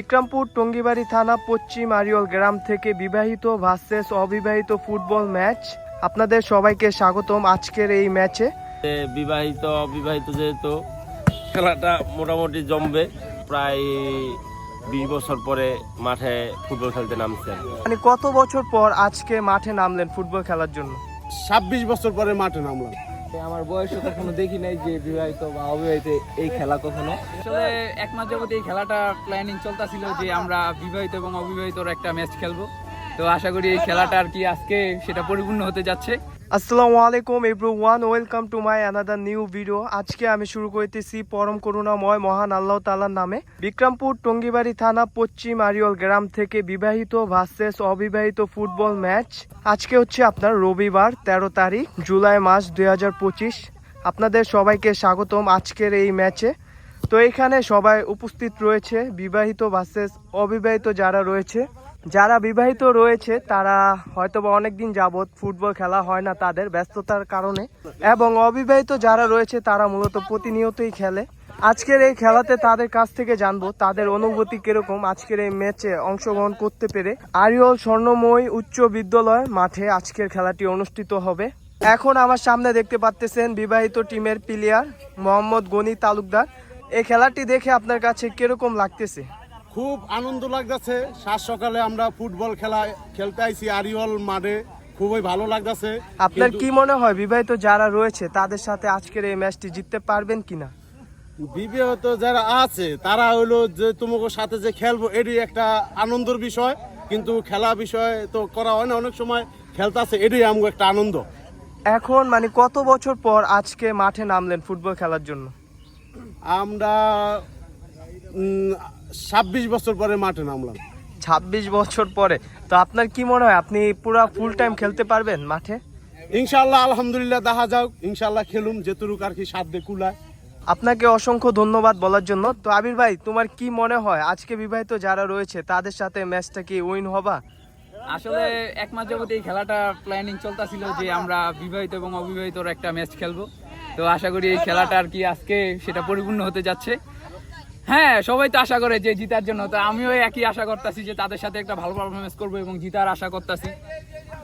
বিক্রমপুর টঙ্গিবাড়ি থানা পশ্চিম আরিয়ল গ্রাম থেকে বিবাহিত ভার্সেস অবিবাহিত ফুটবল ম্যাচ। আপনাদের সবাইকে স্বাগতম আজকের এই ম্যাচে। বিবাহিত অবিবাহিত যেহেতু খেলাটা মোটামুটি জমবে। প্রায় বিশ বছর পরে মাঠে ফুটবল খেলতে নামছেন মানে কত বছর পর আজকে মাঠে নামলেন ফুটবল খেলার জন্য? ছাব্বিশ বছর পরে মাঠে নামলাম। আমার বয়সে কখনো দেখি নাই যে বিবাহিত বা অবিবাহিত এই খেলা কখনো। আসলে এক মাস যাবত এই খেলাটা প্ল্যানিং চলতেছিল যে আমরা বিবাহিত এবং অবিবাহিতর একটা ম্যাচ খেলব। তো আশা করি এই খেলাটা আর কি আজকে সেটা পরিপূর্ণ হতে যাচ্ছে। আসসালামু আলাইকুম everyone welcome to my another new video আজকে আমি শুরু করতেছি পরম করুণাময় মহান আল্লাহ তাআলার নামে। বিক্রমপুর টঙ্গিবাড়ি থানা পশ্চিম আরিয়ল গ্রাম থেকে বিবাহিত ভার্সেস অবিবাহিত ফুটবল ম্যাচ। আজকে হচ্ছে আপনার রবিবার, তেরো তারিখ, জুলাই মাস দুই হাজার পঁচিশ। আপনাদের সবাইকে স্বাগতম আজকের এই ম্যাচে। তো এখানে সবাই উপস্থিত রয়েছে, বিবাহিত ভার্সেস অবিবাহিত যারা রয়েছে। যারা বিবাহিত রয়েছে, তারা হয়তোবা অনেক দিন যাবৎ ফুটবল খেলা হয় না তাদের ব্যস্ততার কারণে। এবং অবিবাহিত যারা রয়েছে, তারা মূলত প্রতিনিয়তই খেলে। আজকের এই খেলাতে তাদের কাছ থেকে জানব, তাদের অনুভূতি কীরকম আজকের এই ম্যাচে অংশগ্রহণ করতে পেরে। আরিয়ল স্বর্ণময় উচ্চ বিদ্যালয় মাঠে আজকের খেলাটি অনুষ্ঠিত হবে। এখন আমার সামনে দেখতে পাচ্তেছেন বিবাহিত টিমের প্লেয়ার মোহাম্মদ গনি তালুকদার। এই খেলাটি দেখে আপনার কাছে কীরকম লাগতেছে? খুব আনন্দ লাগতেছে। সাত সকালে আমরা ফুটবল খেলা খেলতে আইছি আরিওল মাঠে। খুবই ভালো লাগতেছে। আপনার কি মনে হয় বিবাহিত যারা রয়েছে তাদের সাথে আজকের এই ম্যাচটি জিততে পারবেন কিনা? বিবাহিত যারা আছে তারা হলো যে তোমাকে সাথে যে খেলব এটি একটা আনন্দের বিষয়। কিন্তু খেলা বিষয় তো করা হয় না অনেক সময় খেলতেছে এটাই আমাকে একটা আনন্দ। এখন মানে কত বছর পর আজকে মাঠে নামলেন ফুটবল খেলার জন্য? আমরা ছাব্বিশ বছর পরে মাঠে নামলাম। ছাব্বিশ বছর পরে। তো আপনার কি মনে হয় আপনি পুরো ফুল টাইম খেলতে পারবেন মাঠে? ইনশাল্লাহ আলহামদুলিল্লাহ দেখা যাক। ইনশাল্লাহ খেলুম যেতুরুক আর কি সাধ্য কুলায়। আপনাকে অসংখ্য ধন্যবাদ বলার জন্য। তো আবির ভাই তোমার কি মনে হয় আজকে বিবাহিত যারা রয়েছে তাদের সাথে ম্যাচটা কি উইন হবা? আসলে এক মাস যাবত এই খেলাটা প্ল্যানিং চলতেছিল যে আমরা বিবাহিত এবং অবিবাহিতর একটা ম্যাচ খেলব। তো আশা করি এই খেলাটা আর কি আজকে সেটা পরিপূর্ণ হতে যাচ্ছে। হ্যাঁ সবাই তো আশা করে যে জিতার জন্য। তো আমিও একই আশা করতেছি যে তাদের সাথে একটা ভালো পারফরমেন্স করব এবং জিতার আশা করতেছি।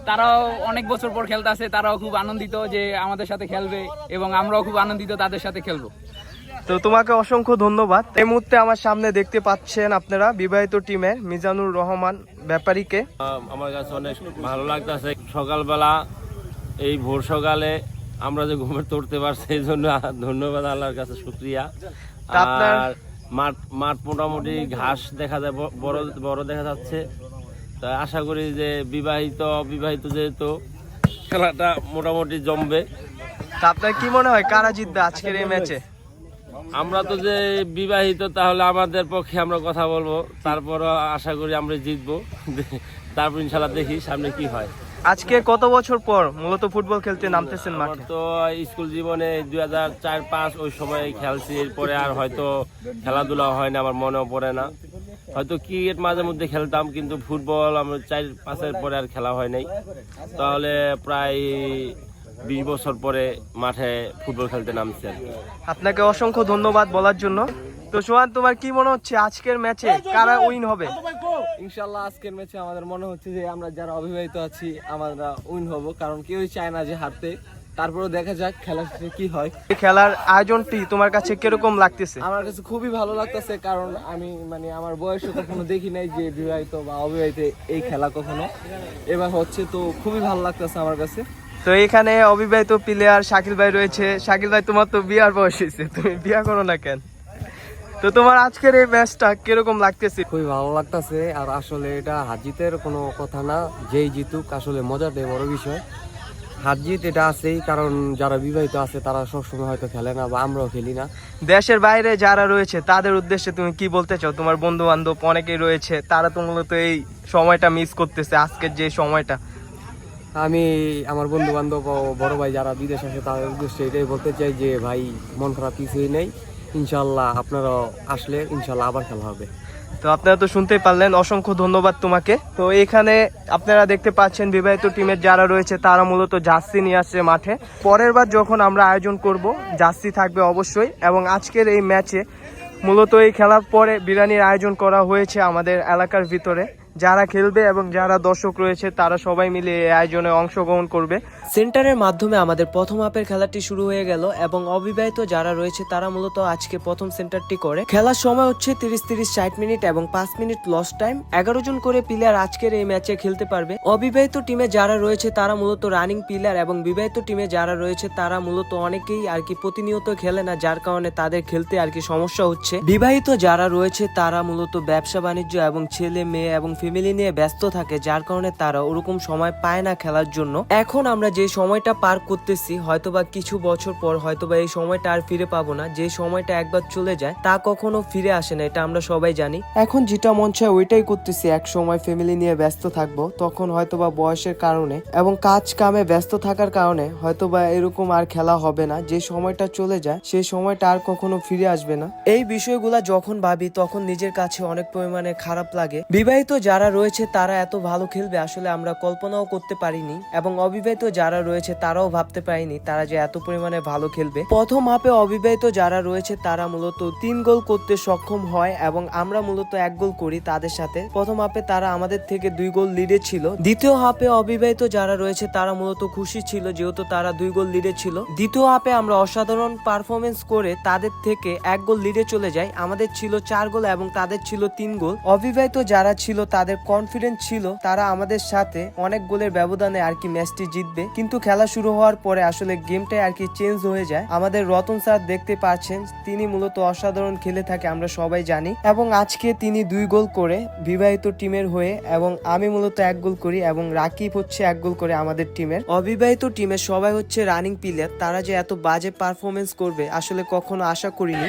তারাও অনেক বছর পর খেলতেছে তারাও খুব আনন্দিত যে আমাদের সাথে খেলবে এবং আমরাও খুব আনন্দিত তাদের সাথে খেলব। তো তোমাকে অসংখ্য ধন্যবাদ। এই মুহূর্তে আমার সামনে দেখতে পাচ্ছেন আপনারা বিবাহিত টিমের মিজানুর রহমান ব্যাপারীকে। আমার কাছে অনেক ভালো লাগতেছে। সকালবেলা এই ভোর সকালে আমরা যে ঘুমে তুলতে পারছি এই জন্য ধন্যবাদ আল্লাহর কাছে শুক্রিয়া। আপনার- আর মাঠ মাঠ মোটামুটি ঘাস দেখা যায় বড় বড় দেখা যাচ্ছে। তা আশা করি যে বিবাহিত অবিবাহিত যেহেতু খেলাটা মোটামুটি জমবে। তা আপনার কি মনে হয় কারা জিতবে আজকের এই ম্যাচে? আমরা তো যে বিবাহিত তাহলে আমাদের পক্ষে আমরা কথা বলব। তারপর আশা করি আমরা জিতবো। তারপর ইনশাল্লাহ দেখি সামনে কি হয়। আজকে কত বছর পর মূলত ফুটবল খেলতে নামতেছেন মাঠে? তো স্কুল জীবনে দুই হাজার চার পাঁচ ওই সময় খেলছি এরপরে আর হয়তো খেলাধুলা হয় না আমার মনেও পড়ে না। হয়তো ক্রিকেট মাঝে মধ্যে খেলতাম কিন্তু ফুটবল আমার চার পাঁচের পরে আর খেলা হয় নাই। তাহলে প্রায় বিশ বছর পরে মাঠে ফুটবল খেলতে নামছি। আপনাকে অসংখ্য ধন্যবাদ বলার জন্য। তো সোহান তোমার কি মনে হচ্ছে আজকের ম্যাচে কারা উইন হবে? ইনশাল্লাহ আজকের ম্যাচে আমাদের মনে হচ্ছে যে আমরা যারা অবিবাহিত আছি আমরা উইন হব। কারণ কেউই চায় না যে হারতে। তারপরেও দেখা যাক খেলা শেষে কি হয়। এই খেলার আয়োজনটি তোমার কাছে কীরকম লাগতেছে? আমার কাছে খুবই ভালো লাগতেছে কারণ আমি মানে আমার বয়সে কখনো দেখি নাই যে বিবাহিত বা অবিবাহিত এই খেলা কখনো। এবার হচ্ছে তো খুবই ভালো লাগতেছে আমার কাছে। তো এখানে অবিবাহিত প্লেয়ার শাকিল ভাই রয়েছে। শাকিল ভাই তোমার তো বিয়ার বয়স হয়েছে। তুমি বিয়া করো না কেন? তো তোমার আজকের এই ম্যাচটা কীরকম লাগতেছে? খুবই ভালো লাগতেছে আর আসলে এটা হার জিতের কোনো কথা না যেই জিতুক আসলে মজাটাই বড় বিষয়। হার জিত এটা আছেই কারণ যারা বিবাহিত আছে তারা সবসময় হয়তো খেলে না বা আমরাও খেলি না। দেশের বাইরে যারা রয়েছে তাদের উদ্দেশ্যে তুমি কি বলতে চাও? তোমার বন্ধু বান্ধব অনেকেই রয়েছে তারা তো মূলত এই সময়টা মিস করতেছে আজকের যে সময়টা। আমি আমার বন্ধু বান্ধব ও বড় ভাই যারা বিদেশ আছে তাদের উদ্দেশ্যে এটাই বলতে চাই যে ভাই মন খারাপ কিছুই নেই। ইনশাল্লাহ আপনারাও আসলে ইনশাল্লাহ আবার খেলা হবে। তো আপনারা তো শুনতেই পারলেন, অসংখ্য ধন্যবাদ তোমাকে। তো এখানে আপনারা দেখতে পাচ্ছেন বিবাহিত টিমের যারা রয়েছে, তারা মূলত জার্সি নিয়ে আসছে মাঠে। পরের বার যখন আমরা আয়োজন করব, জার্সি থাকবে অবশ্যই। এবং আজকের এই ম্যাচে মূলত এই খেলার পরে বিরিয়ানির আয়োজন করা হয়েছে আমাদের এলাকার ভিতরে। যারা খেলবে এবং যারা দর্শক রয়েছে, তারা সবাই মিলে এই আয়োজনে অংশগ্রহণ করবে। সেন্টারের মাধ্যমে আমাদের প্রথম আপের খেলাটি শুরু হয়ে গেল এবং অবিবাহিত যারা রয়েছে, তারা মূলত আজকে প্রথম সেন্টারটি করে। খেলার সময় হচ্ছে তিরিশ তিরিশ ষাট মিনিট এবং পাঁচ মিনিট লস টাইম এগারো জন করে প্লেয়ার আজকের এই ম্যাচে খেলতে পারবে। অবিবাহিত টিমে যারা রয়েছে, তারা মূলত রানিং প্লেয়ার এবং বিবাহিত টিমে যারা রয়েছে, তারা মূলত অনেকেই আর কি প্রতিনিয়ত খেলে না, যার কারণে তাদের খেলতে আর কি সমস্যা হচ্ছে। বিবাহিত যারা রয়েছে, তারা মূলত ব্যবসা বাণিজ্য এবং ছেলে, মেয়ে এবং ফ্যামিলি নিয়ে ব্যস্ত থাকে, যার কারণে তারা ওরকম সময় পায় না খেলার জন্য। এখন আমরা যে সময়টা পার করতেছি, হয়তোবা কিছু বছর পর হয়তোবা এই সময়টা আর ফিরে পাবো না। যে সময়টা একবার চলে যায়, তা কখনো ফিরে আসে না, এটা আমরা সবাই জানি। এখন যেটা মন চায় ওইটাই করতেছি, এক সময় ফ্যামিলি নিয়ে ব্যস্ত থাকব, তখন হয়তোবা বয়সের কারণে এবং কাজ কামে ব্যস্ত থাকার কারণে হয়তোবা এরকম আর খেলা হবে না। যে সময়টা চলে যায় সেই সময়টা আর কখনো ফিরে আসবে না। এই বিষয়গুলা যখন ভাবি, তখন নিজের কাছে অনেক পরিমাণে খারাপ লাগে। বিবাহিত যারা রয়েছে তারা এত ভালো খেলবে, আসলে আমরা কল্পনাও করতে পারিনি। এবং অবিবাহিত যারা রয়েছে তারাও ভাবতে পারিনি তারা যে এত পরিমাণে ভালো খেলবে। প্রথম হাফে অবিবাহিত যারা রয়েছে তারা মূলত তিন গোল করতে সক্ষম হয় এবং আমরা মূলত এক গোল করি তাদের সাথে। প্রথম হাফে তারা আমাদের থেকে দুই গোল লিডে ছিল। দ্বিতীয় হাফে অবিবাহিত যারা রয়েছে তারা মূলত খুশি ছিল যেহেতু তারা দুই গোল লিডে ছিল। দ্বিতীয় হাফে আমরা অসাধারণ পারফরমেন্স করে তাদের থেকে এক গোল লিডে চলে যাই। আমাদের ছিল চার গোল এবং তাদের ছিল তিন গোল। অবিবাহিত যারা ছিল তাদের কনফিডেন্স ছিল, তারা আমাদের সাথে অনেক গোলের ব্যবধানে আর কি ম্যাচটি জিতবে। কিন্তু খেলা শুরু হওয়ার পরে আসলে গেমটাই আর কি চেঞ্জ হয়ে যায়। আমাদের রতন স্যার দেখতে পাচ্ছেন, তিনি মূলত অসাধারণ খেলে থাকে আমরা সবাই জানি। এবং আজকে তিনি দুই গোল করে বিবাহিত টিমের হয়ে এবং আমি মূলত এক গোল করি এবং রাকিব হচ্ছে এক গোল করে আমাদের টিমের অবিবাহিত টিমের সবাই হচ্ছে রানিং প্লেয়ার তারা যে এত বাজে পারফরমেন্স করবে আসলে কখনো আশা করিনি।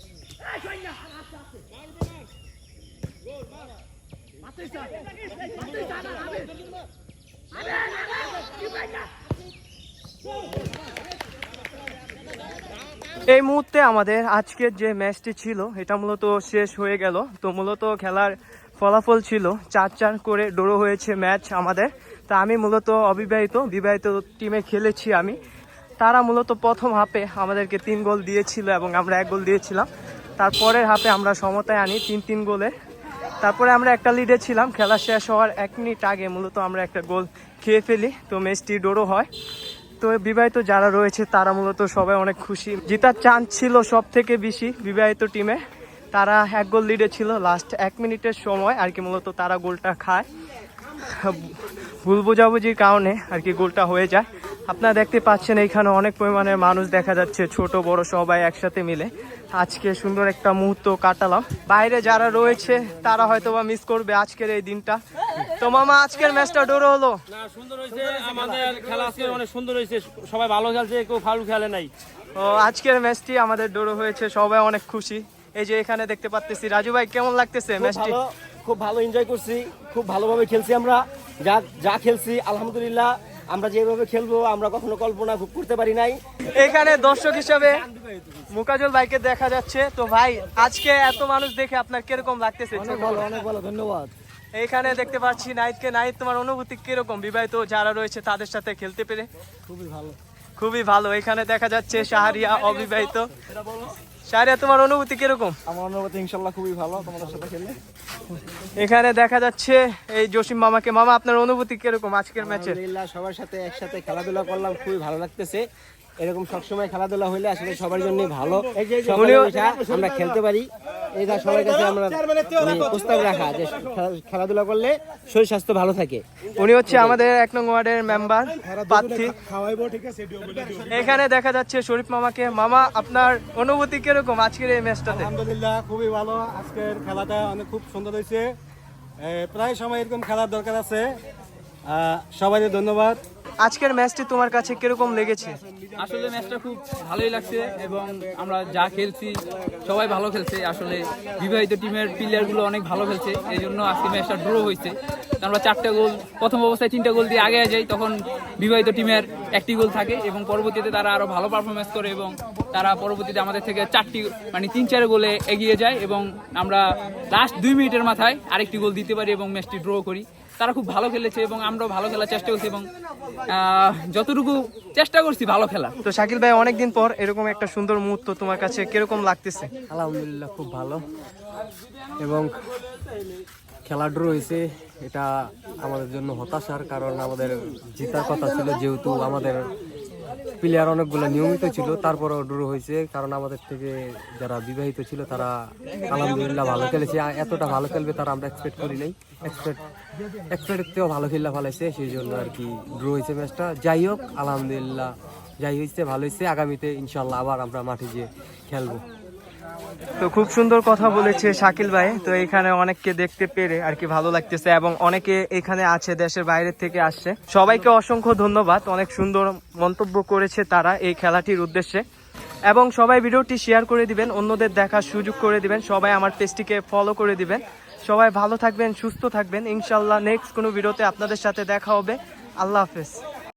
এই মুহূর্তে আমাদের আজকের যে ম্যাচটি ছিল, এটা মূলত শেষ হয়ে গেল। তো মূলত খেলার ফলাফল ছিল চার চার করে ডোরো হয়েছে ম্যাচ আমাদের। তা আমি মূলত অবিবাহিত, বিবাহিত টিমে খেলেছি আমি। তারা মূলত প্রথম হাফে আমাদেরকে তিন গোল দিয়েছিল এবং আমরা এক গোল দিয়েছিলাম। তারপরের হাফে আমরা সমতায় আনি তিন তিন গোলে। তারপরে আমরা একটা লিডে ছিলাম, খেলা শেষ হওয়ার এক মিনিট আগে মূলত আমরা একটা গোল খেয়ে ফেলি, তো ম্যাচটি ডোরো হয়। তো বিবাহিত যারা রয়েছে, তারা মূলত সবাই অনেক খুশি। জিতার চান্স ছিল সব থেকে বেশি বিবাহিত টিমে। তারা এক গোল লিডে ছিল লাস্ট এক মিনিটের সময় আর কি মূলত তারা গোলটা খায়। ভুল বোঝাবুঝির কারণে আর কি গোলটা হয়ে যায়। আপনারা দেখতে পাচ্ছেন, এইখানে অনেক পরিমাণের মানুষ দেখা যাচ্ছে, ছোট, বড় সবাই একসাথে মিলে। আজকে সুন্দর একটা মুহূর্ত কাটালাম। বাইরে যারা রয়েছে তারা হয়তো বা মিস করবে আজকের এই দিনটা। তো মামা আজকের ম্যাচটা ডোরো হলো। না সুন্দর হয়েছে। আমাদের খেলা আজকে অনেক সুন্দর হয়েছে। সবাই ভালো খেলছে কেউ ফাউল খেলে নাই। ও আজকের ম্যাচটি আমাদের ডোরো হয়েছে। সবাই অনেক খুশি। এই যে এখানে দেখতে পাচ্তেছি রাজু ভাই কেমন লাগতেছে ম্যাচটি খুব ভালো এনজয় করছি। খুব ভালোভাবে খেলছি আমরা। যা যা খেলছি আলহামদুলিল্লাহ। আমরা যেভাবে খেলব আমরা কখনো কল্পনা করতে পারি নাই। এখানে দর্শক হিসাবে মুকাজল ভাইকে দেখা যাচ্ছে। তো ভাই আজকে এত মানুষ দেখে আপনার কীরকম লাগতেছে? অনেক ভালো ধন্যবাদ। এইখানে দেখতে পাচ্ছি নাইটকে নাইট তোমার অনুভূতি কীরকম? বিবাহিত যারা রয়েছে তাদের সাথে খেলতে পেরে? খুবই ভালো। খুবই ভালো। এখানে দেখা যাচ্ছে শাহরিয়া অবিবাহিত। শাহরিয়া তোমার অনুভূতি কীরকম? আমার অনুভূতি ইনশাল্লাহ খুবই ভালো তোমাদের সাথে খেলে এখানে দেখা যাচ্ছে এই জসিম মামাকে। মামা আপনার অনুভূতি কীরকম আজকের ম্যাচের? সবার সাথে একসাথে খেলাধুলা করলাম খুবই ভালো লাগতেছে। এরকম সবসময় খেলাধুলা হইলে আসলে সবার জন্য ভালো। আমরা খেলতে পারি। এটা সবার কাছে আমরা মানে প্রস্তাব রাখা যে খেলাধুলা করলে শরীর স্বাস্থ্য ভালো থাকে। উনি হচ্ছে আমাদের এক নং ওয়ার্ডের মেম্বার প্রার্থী এখানে দেখা যাচ্ছে শরীফ মামাকে। মামা আপনার অনুভূতি কীরকম আজকের এই ম্যাচটাতে? আলহামদুলিল্লাহ খুবই ভালো। আজকের খেলাটা অনেক খুব সুন্দর হয়েছে। প্রায় সময় এরকম খেলার দরকার আছে। আহ, সবাইকে ধন্যবাদ। আজকের ম্যাচটি তোমার কাছে কীরকম লেগেছে? আসলে ম্যাচটা খুব ভালোই লাগছে এবং আমরা যা খেলছি, সবাই ভালো খেলছে। আসলে বিবাহিত টিমের প্লেয়ারগুলো অনেক ভালো খেলছে, এই জন্য আজকে ম্যাচটা ড্র হয়েছে। আমরা চারটা গোল প্রথম অবস্থায় তিনটা গোল দিয়ে আগে যাই, তখন বিবাহিত টিমের একটি গোল থাকে এবং পরবর্তীতে তারা আরও ভালো পারফরমেন্স করে এবং তারা পরবর্তীতে আমাদের থেকে চারটি মানে তিন চার গোলে এগিয়ে যায় এবং আমরা লাস্ট দুই মিনিটের মাথায় আরেকটি গোল দিতে পারি এবং ম্যাচটি ড্র করি। তারা খুব ভালো খেলেছে এবং আমরাও ভালো খেলার চেষ্টা করছি এবং যতটুকু চেষ্টা করছি ভালো খেলা। তো শাকিল ভাই অনেকদিন পর এরকম একটা সুন্দর মুহূর্ত তোমার কাছে কীরকম লাগতেছে? আলহামদুলিল্লাহ খুব ভালো। এবং খেলা ড্র হয়েছে এটা আমাদের জন্য হতাশার কারণ, আমাদের জেতার কথা ছিল যেহেতু আমাদের প্লেয়ার অনেকগুলো নিয়মিত ছিল, তারপরেও ড্র হয়েছে, কারণ আমাদের থেকে যারা বিবাহিত ছিল তারা আলহামদুলিল্লাহ ভালো খেলেছে এতটা ভালো খেলবে তারা আমরা এক্সপেক্ট করি নাই এক্সপেক্ট এক্সপেক্টের থেকেও ভালো খেললা ফেলাইছে সেই জন্য আর কি ড্র হয়েছে ম্যাচটা যাই হোক, আলহামদুলিল্লাহ, যাই হয়েছে, ভালো হয়েছে, আগামীতে ইনশাল্লাহ আবার আমরা মাঠে গিয়ে খেলব। তো খুব সুন্দর কথা বলেছে শাকিল ভাই। তো এখানে অনেককে দেখতে পেরে আর কি ভালো লাগতেছে এবং অনেকে এখানে আছে, দেশের বাইরে থেকে আসছে। সবাইকে অসংখ্য ধন্যবাদ। অনেক সুন্দর মন্তব্য করেছে তারা এই খেলাটির উদ্দেশ্যে। এবং সবাই ভিডিওটি শেয়ার করে দিবেন, অন্যদের দেখার সুযোগ করে দিবেন, সবাই আমার পেজটিকে ফলো করে দিবেন। সবাই ভালো থাকবেন, সুস্থ থাকবেন। ইনশাল্লাহ নেক্সট কোনো ভিডিওতে আপনাদের সাথে দেখা হবে। আল্লাহ হাফেজ।